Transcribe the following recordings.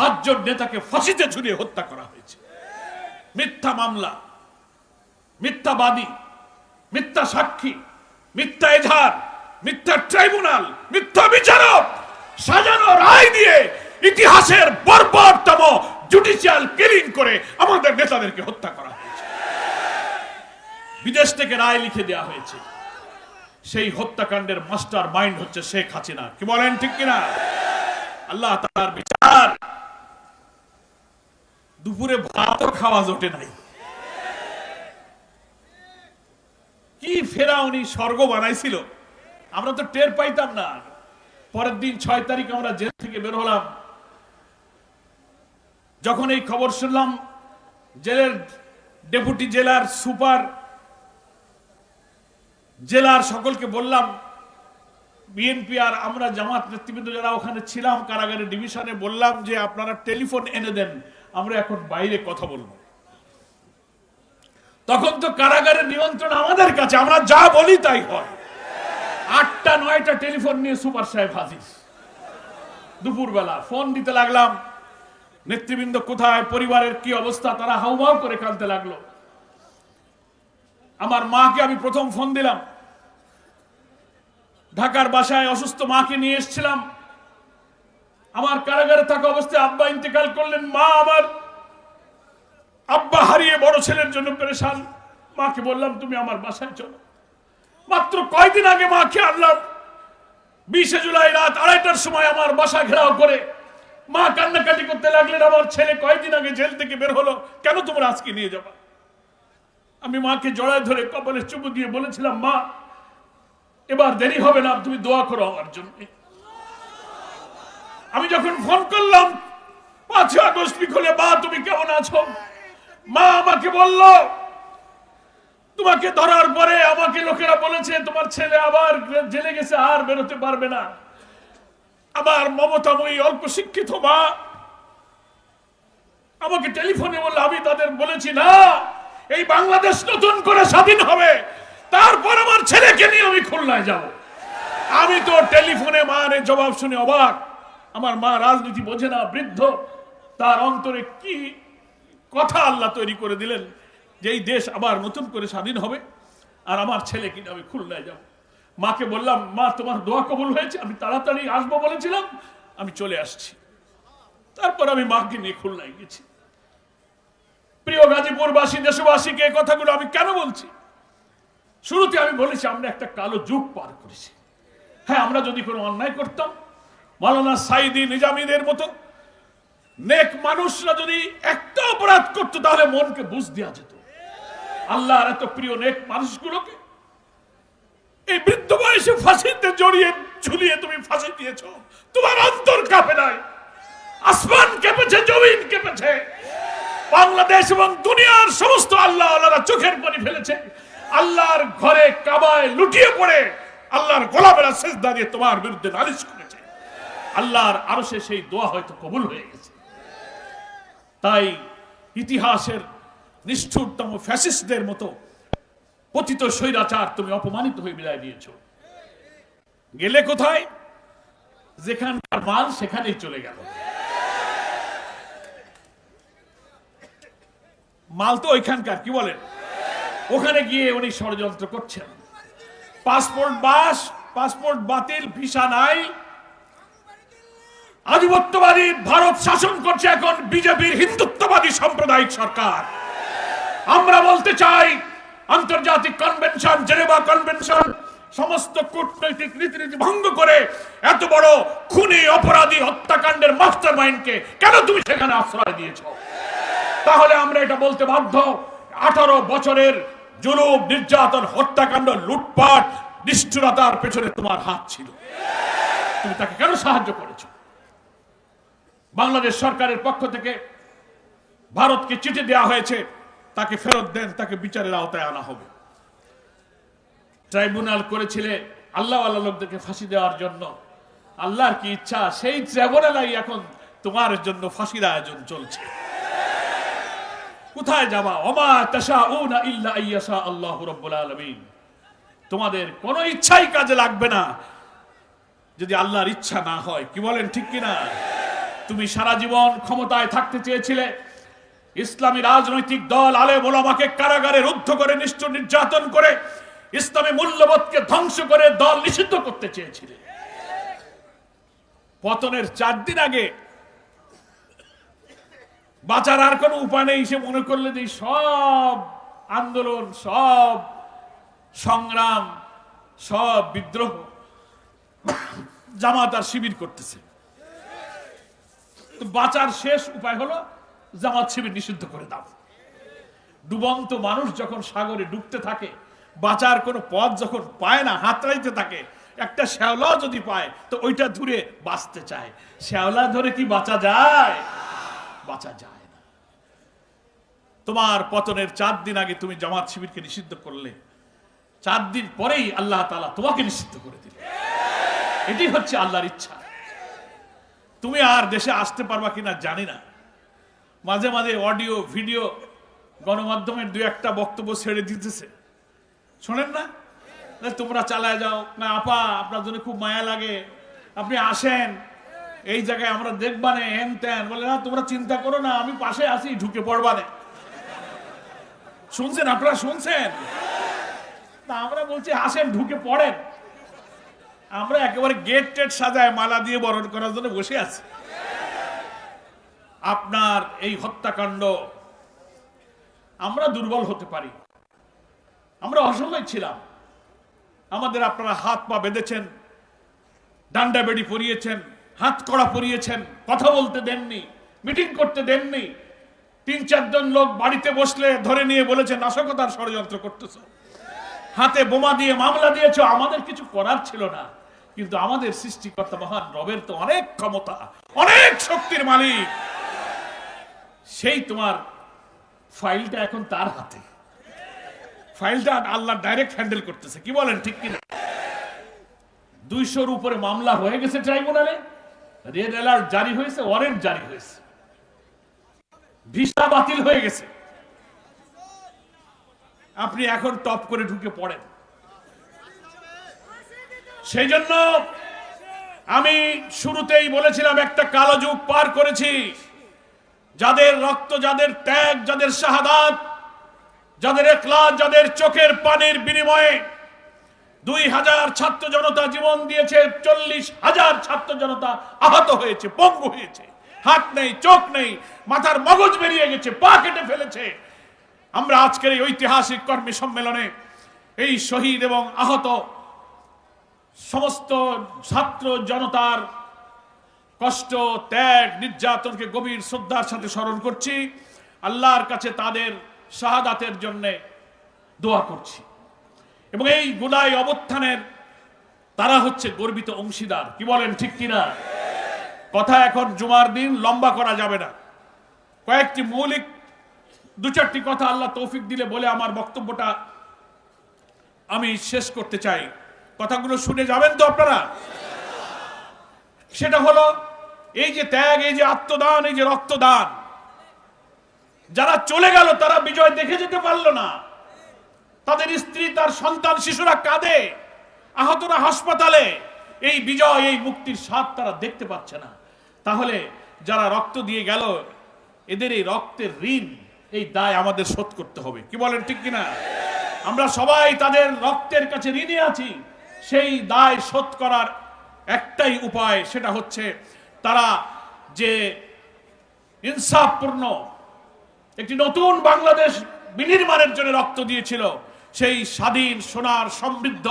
পাঁচজন নেতাকে ফাঁসিতে ঝুলিয়ে হত্যা করা হয়েছে। মিথ্যা মামলা মিথ্যাবাদী মিথ্যা সাক্ষী, মিথ্যা এজাহার, মিথ্যা ট্রাইব্যুনাল, মিথ্যা বিচারক সাজানো রায় দিয়ে ইতিহাসের বর্বরতম জুডিশিয়াল কিলিং করে আমাদের নেতাদেরকে হত্যা করা হয়েছে। বিদেশ থেকে রায় লিখে দেওয়া হয়েছে, সেই হত্যাকাণ্ডের মাস্টার মাইন্ড হচ্ছে শেখ হাসিনা। কি বলেন ঠিক কিনা? আল্লাহ তার বিচার দুপুরে ভাতও খাওয়া জোটে নাই। কি ফেরা উনি স্বর্গ বানাইছিল? আমরা তো টের পাইতাম না। পরের দিন ছয় তারিখ আমরা জেল থেকে বের হলাম। যখন এই খবর শুনলাম, জেলের ডেপুটি জেলার সুপার জেলার সকলকে বললাম, বিএনপি আর আমরা জামাত নেতৃবৃন্দ যারা ওখানে ছিলাম কারাগারে ডিভিশনে, বললাম যে আপনারা টেলিফোন এনে দেন। আমরা এখন বাইরে কথা বলব। তখন তো কারাগারের নিয়ন্ত্রণ আমাদের কাছে, আমরা যা বলি তাই হয়। আটটা, নয়টা টেলিফোন নিয়ে সুপার সাহেব হাজির। দুপুরবেলা ফোন দিতে লাগলাম, নেতৃবৃন্দ কোথায়, পরিবারের কি অবস্থা, তারা হাউমাউ করে কাঁদতে লাগল। আমার মাকে আমি প্রথম ফোন দিলাম। ঢাকার বাসায় অসুস্থ মাকে নিয়ে এসেছিলাম। আমার কারাগারে থাকা অবস্থায় আব্বা ইন্তেকাল করলেন, মা আমার। আব্বা হারিয়ে বড় ছেলের জন্য পেরেশান। মাকে বললাম, তুমি আমার বাসায় চলো। মাত্র কয়দিন আগে মাকে আনলাম। বিশে জুলাই রাত আড়াইটার সময় আমার বাসা ঘেরাও করে মা কান্নাকাটি করতে লাগলেন, আমার ছেলে কয়দিন আগে জেল থেকে বের হলো, কেন তোমরা আজকে নিয়ে যাবা? আমি মাকে জড়ায় ধরে কপালে চুমু দিয়ে বলেছিলাম, মা, এবার দেরি হবে না, তুমি দোয়া করো আমার জন্য। আমি যখন ফোন করলাম, পাঁচই আগস্ট বিকলে, মা, তুমি কেমন আছো? মা আমাকে বলল, তোমাকে ধরার পরে আমাকে লোকেরা বলেছে, তোমার ছেলে আবার জেলে গেছে, আর বেরোতে পারবে না। আমার মমতাময়ী অল্প শিক্ষিত মা আমাকে টেলিফোনে বলল, আমি তাদের বলেছি, না, এই বাংলাদেশ নতুন করে স্বাধীন হবে। তারপর আমার ছেলেকে নিয়ে আমি খুলনায় যাব। আমি তো টেলিফোনে মার জবাব শুনে অবাক। আমার মা রাজনীতি বোঝে না, বৃদ্ধ, তার অন্তরে কি কথা আল্লাহ তৈরি করে দিলেন যে এই দেশ আবার নতুন করে স্বাধীন হবে, আর আমার ছেলে কিনে আমি খুলনায় যাব। মাকে বললাম, মা, তোমার দোয়া কবল হয়েছে, আমি তাড়াতাড়ি আসব বলেছিলাম, আমি চলে আসছি। তারপর আমি মাকে নিয়ে খুলনায় গেছি। প্রিয় গাজীপুরবাসী, দেশবাসীকে এই কথাগুলো আমি কেন বলছি? শুরুতে আমি বলেছি, আমরা একটা কালো যুগ পার করেছি। হ্যাঁ আমরা যদি কোনো অন্যায় করতাম মালানা সাইদি নিজামীদের মতো নেক মানুষরা যদি একটা অপরাধ করতো, তাহলে মনকে বুঝ দেওয়া যেত। আল্লাহর এত প্রিয় নেক মানুষগুলোকে এই বৃদ্ধ বয়সে ফাঁসিতে জড়িয়ে ঝুলিয়ে তুমি ফাঁসি দিয়েছ। তোমার অন্তর কাঁপে নাই, আসমান কেঁপেছে, জমিন কেঁপেছে। বাংলাদেশ এবং দুনিয়ার সমস্ত আল্লাহ আল্লাহরা চোখের পানি ফেলেছে। আল্লাহর ঘরে কাবায় লুটিয়ে পড়ে আল্লাহর গোলামেরা শেষ দাঁড়িয়ে তোমার বিরুদ্ধে নালিশ করেছে আল্লাহর আরও সেই দোয়া হয়তো কবুল হয়ে গেছে। তাই ইতিহাসের নিষ্ঠুরতম ফ্যাসিস্টদের মতো পতিত স্বৈরাচার তুমি অপমানিত হয়ে বিদায় দিয়েছ গেলে কোথায়? যেখানকার মাল সেখানেই চলে গেল। মাল তো ওইখানকার, কি বলেন? ওখানে গিয়ে উনি ষড়যন্ত্র করছেন। পাসপোর্ট বাস, পাসপোর্ট বাতিল, ভিসা নাই। আধিপত্যবাদী ভারত শাসন করছে এখন বিজেপির হিন্দুত্ববাদী সাম্প্রদায়িক সরকার। আমরা বলতে চাই, আন্তর্জাতিক কনভেনশন, জেনেভা কনভেনশন, সমস্ত কূটনৈতিক রীতিনীতি ভঙ্গ করে এত বড় খুনি অপরাধী হত্যাকাণ্ডের মাস্টার মাইন্ডকে কেন তুমি সেখানে আশ্রয় দিয়েছ? তাহলে আমরা এটা বলতে বাধ্য, আঠারো বছরের জুলুম, নির্যাতন, হত্যাকাণ্ড, লুটপাট, নিষ্ঠুরতার পেছনে তোমার হাত ছিল। তুমি তাকে কেন সাহায্য করেছ? বাংলাদেশ সরকারের পক্ষ থেকে ভারতকে চিঠি দেওয়া হয়েছে, তাকে ফেরত দেন, তাকে বিচারের আওতায় আনা হবে। ট্রাইব্যুনাল করেছিলে আল্লাহ আল্লাহ লোকদেরকে ফাঁসি দেওয়ার জন্য। আল্লাহর কি ইচ্ছা? সেই ট্রাইব্যুনালাই এখন তোমার জন্য ফাঁসির আয়োজন চলছে। কোথায় যাবা? ওমা তাশাউনা ইল্লা আইয়াশা আল্লাহু রাব্বুল আলামিন। তোমাদের কোনো ইচ্ছাই কাজে লাগবে না। যদি আল্লাহর ইচ্ছা না হয়, কি বলেন ঠিক কিনা? তুমি সারা জীবন ক্ষমতায় থাকতে চেয়েছিলে। ইসলামী রাজনৈতিক দল আলে মোলামাকে কারাগারে রুদ্ধ করে, নিষ্ঠুর নির্যাতন করে, ইসলামী মূল্যবোধকে ধ্বংস করে দল নিষিদ্ধ করতে চেয়েছিলে। পতনের চার দিন আগে বাঁচার আর কোনো উপায় নেই, সে মনে করলে যে সব আন্দোলন, সব সংগ্রাম, সব বিদ্রোহ জামাত আর শিবির করতেছে। তো বাঁচার শেষ উপায় হলো জামাত শিবির নিষিদ্ধ করে দাও। ডুবন্ত মানুষ যখন সাগরে ডুবতে থাকে, বাঁচার কোনো পথ যখন পায় না, হাতড়াইতে থাকে, একটা শ্যাওলা যদি পায়, তো ওইটা ধরে বাঁচতে চায়। শ্যাওলা ধরে কি বাঁচা যায়? বাঁচা যায় না। তোমার পতনের চার দিন আগে তুমি জামাত শিবিরকে নিষিদ্ধ করলে। চার দিন পরেই আল্লাহ তালা তোমাকে নিষিদ্ধ করে দিল এটি হচ্ছে আল্লাহর ইচ্ছা। তুমি আর দেশে আসতে পারবা কিনা জানি না। মাঝে মাঝে অডিও ভিডিও গণমাধ্যমের দু একটা বক্তব্য ছেড়ে দিতেছে। শোনেন না? না, তোমরা চালায় যাও। না আপা আপনার জন্য খুব মায়া লাগে। আপনি আসেন। এই জায়গায় আমরা দেখবানে হেন তেন বলে না তোমরা চিন্তা করো না আমি পাশে আসি ঢুকে পড়বানে শুনছেন? আপনারা শুনছেন? তা আমরা বলছি আসেন ঢুকে পড়েন। আমরা একেবারে গেট টেট সাজায় মালা দিয়ে বরণ করার জন্য বসে আছি। আপনার এই হত্যাকাণ্ড, আমরা দুর্বল হতে পারি। আমরা অসহায় ছিলাম। আমাদের আপনারা হাত পা বেঁধেছেন, ডান্ডা বেড়ি পরিয়েছেন, হাত কড়া পরিয়েছেন, কথা বলতে দেননি, মিটিং করতে দেননি। তিন, চারজন লোক বাড়িতে বসলে ধরে নিয়ে বলেছে, নাশকতার ষড়যন্ত্র করতেছ। হাতে বোমা দিয়ে মামলা দিয়েছ, আমাদের কিছু করার ছিল না। কিন্তু আমাদের সৃষ্টিকর্তা মহান রবের তো অনেক ক্ষমতা, অনেক শক্তির মালিক। সেই তোমার ফাইলটা এখন তার হাতে। ফাইলটা আল্লাহ ডাইরেক্ট হ্যান্ডেল করতেছে, কি বলেন, ঠিক কিনা? দুইশোর উপরে মামলা হয়ে গেছে ট্রাইব্যুনালে রেড অ্যালার্ট জারি হয়েছে ওয়ারেন্ট জারি হয়েছে। ভিসা বাতিল হয়ে গেছে। আপনি এখন টপ করে ঢুকে পড়েন। সেই জন্য আমি শুরুতেই বলেছিলাম, একটা কালো যুগ পার করেছি। যাদের রক্ত, যাদের ত্যাগ, যাদের শাহাদাত, যাদের একলাস যাদের চোখের পানির বিনিময়ে দুই হাজার ছাত্র জনতা জীবন দিয়েছে, চল্লিশ হাজার ছাত্র জনতা আহত হয়েছে, পঙ্গু হয়েছে। হাত নেই, চোখ নেই, মাথার মগজ বেরিয়ে গেছে, পা কেটে ফেলেছে। আমরা আজকের এই ঐতিহাসিক কর্মী সম্মেলনে এই শহীদ এবং আহত সমস্ত ছাত্র জনতার কষ্ট, ত্যাগ, নির্যাতনকে গভীর শ্রদ্ধার সাথে স্মরণ করছি। আল্লাহর কাছে তাদের শাহাদাতের জন্য দোয়া করছি। এবং এই গুদাই অবস্থানের তারা হচ্ছে গর্বিত অংশীদার। কি বলেন, ঠিক কিনা? কথা এখন জুমার দিন, লম্বা করা যাবে না। কয়েকটি মৌলিক, দু চারটি কথা আল্লাহ তৌফিক দিলে বলে আমার বক্তব্যটা আমি শেষ করতে চাই। কথাগুলো শুনে যাবেন তো আপনারা? সেটা হলো, এই যে ত্যাগ, এই যে আত্মদান, এই যে রক্তদান, যারা চলে গেল, তারা বিজয় দেখে যেতে পারল না। তাদের স্ত্রী, তার সন্তান, শিশুরা কাঁদে, আহতরা হাসপাতালে। এই বিজয়, এই মুক্তির স্বাদ তারা দেখতে পাচ্ছে না। তাহলে যারা রক্ত দিয়ে গেল, এদের এই রক্তের ঋণ, এই দায় আমাদের শোধ করতে হবে। কি বলেন, ঠিক কিনা? আমরা সবাই তাদের রক্তের কাছে ঋণে আছি। সেই দায় শোধ করার একটাই উপায় সেটা হচ্ছে তারা যে ইনসাফপূর্ণ একটি নতুন বাংলাদেশ বিনির্মাণের জন্য রক্ত দিয়েছিল, সেই স্বাধীন, সোনার, সমৃদ্ধ,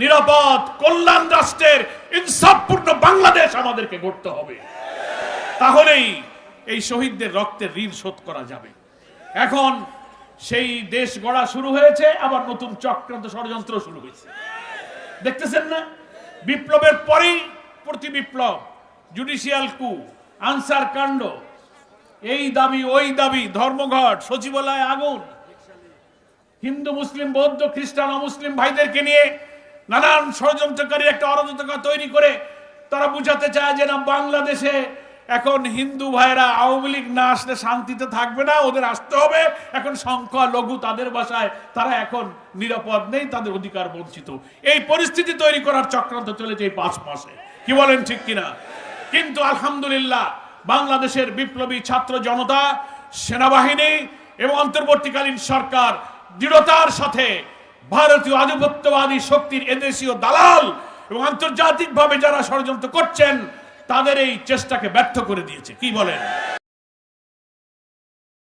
নিরাপদ, কল্যাণ রাষ্ট্রের ইনসাফপূর্ণ বাংলাদেশ আমাদেরকে গড়তে হবে। তাহলেই এই শহীদদের রক্তের ঋণ শোধ করা যাবে। এখন সেই দেশ গড়া শুরু হয়েছে, আবার নতুন চক্রান্ত ষড়যন্ত্র শুরু হয়েছে। দেখতেছেন না? বিপ্লবের পরেই প্রতি বিপ্লব জুডিশিয়াল কু আনসার কাণ্ড, এই দাবি, ওই দাবি, ধর্মঘট, সচিবালয় আগুন। হিন্দু, মুসলিম, বৌদ্ধ, খ্রিস্টান, অমুসলিম ভাইদেরকে নিয়ে নানান ষড়যন্ত্রকারী একটা অরাজকতা তৈরি করে তারা বুঝাতে চায় যে না, বাংলাদেশে এখন হিন্দু ভাইরা আওয়ামী লীগ না আসলে শান্তিতে থাকবে না, ওদের আসতে হবে। এখন সংখ্যা লঘু তাদের বাসায়, তারা এখন নিরাপদ নেই, তাদের অধিকার বঞ্চিত। এই পরিস্থিতি তৈরি করার চক্রান্ত চলেছে এই পাঁচ মাসে। কি বলেন ঠিক কিনা? কিন্তু আলহামদুলিল্লাহ, বাংলাদেশের বিপ্লবী ছাত্র জনতা, সেনাবাহিনী এবং অন্তর্বর্তীকালীন সরকার দৃঢ়তার সাথে ভারতীয় আধিপত্যবাদী শক্তির এদেশীয় দালাল এবং আন্তর্জাতিকভাবে যারা ষড়যন্ত্র করছেন তাদের এই চেষ্টাকে ব্যর্থ করে দিয়েছে। কি বলেন?